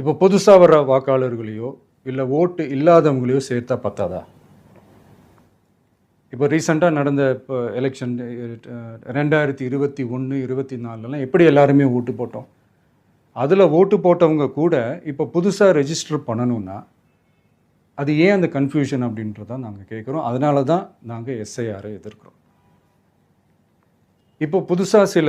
இப்போ புதுசாக வர்ற வாக்காளர்களையோ இல்லை ஓட்டு இல்லாதவங்களையோ சேர்த்தா பத்தாதா? இப்போ ரீசெண்டாக நடந்த இப்போ எலெக்ஷன் ரெண்டாயிரத்தி இருபத்தி ஒன்று இருபத்தி நாலுலாம் எப்படி எல்லாருமே ஓட்டு போட்டோம்? அதில் ஓட்டு போட்டவங்க கூட இப்போ புதுசாக ரெஜிஸ்டர் பண்ணணும்னா அது ஏன் அந்த கன்ஃபியூஷன் அப்படின்றத நாங்கள் கேட்குறோம் அதனால தான் நாங்கள் எஸ்ஐஆரை எதிர்க்கிறோம். இப்போ புதுசாக சில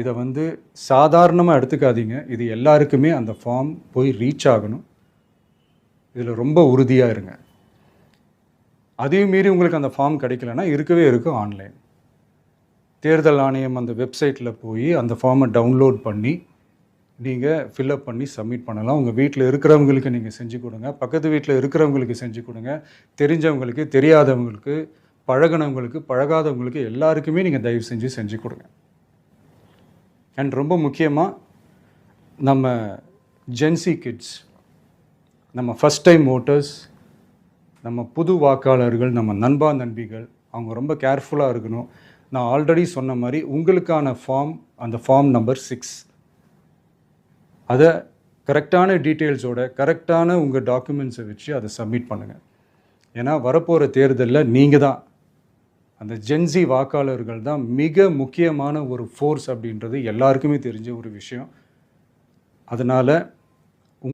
இதை வந்து சாதாரணமாக எடுத்துக்காதீங்க. இது எல்லாருக்குமே அந்த ஃபார்ம் போய் ரீச் ஆகணும். இதில் ரொம்ப உறுதியாக இருங்க. அதையும் மீறி உங்களுக்கு அந்த ஃபார்ம் கிடைக்கலன்னா இருக்கவே இருக்கும் ஆன்லைன் தேர்தல் ஆணையம் அந்த வெப்சைட்டில் போய் அந்த ஃபார்மை டவுன்லோட் பண்ணி நீங்கள் ஃபில்அப் பண்ணி சப்மிட் பண்ணலாம். உங்கள் வீட்டில் இருக்கிறவங்களுக்கு நீங்கள் செஞ்சு கொடுங்க. பக்கத்து வீட்டில் இருக்கிறவங்களுக்கு செஞ்சு கொடுங்க. தெரிஞ்சவங்களுக்கு தெரியாதவங்களுக்கு பழகுனவங்களுக்கு பழகாதவங்களுக்கு எல்லாருக்குமே நீங்கள் தயவு செஞ்சு செஞ்சு கொடுங்க. அண்ட் ரொம்ப முக்கியமாக நம்ம ஜென்சி கிட்ஸ் நம்ம ஃபஸ்ட் டைம் ஓட்டர்ஸ் நம்ம புது வாக்காளர்கள் நம்ம நண்பா நண்பிகள் அவங்க ரொம்ப கேர்ஃபுல்லாக இருக்கணும். நான் ஆல்ரெடி சொன்ன மாதிரி உங்களுக்கான ஃபார்ம் அந்த ஃபார்ம் நம்பர் சிக்ஸ் அதை கரெக்டான டீட்டெயில்ஸோட கரெக்டான உங்கள் டாக்குமெண்ட்ஸை வச்சு அதை சப்மிட் பண்ணுங்கள் ஏன்னா வரப்போகிற தேர்தலில் நீங்கள் தான் அந்த ஜென்சி வாக்காளர்கள் தான் மிக முக்கியமான ஒரு ஃபோர்ஸ் அப்படின்றது எல்லாருக்குமே தெரிஞ்ச ஒரு விஷயம். அதனால்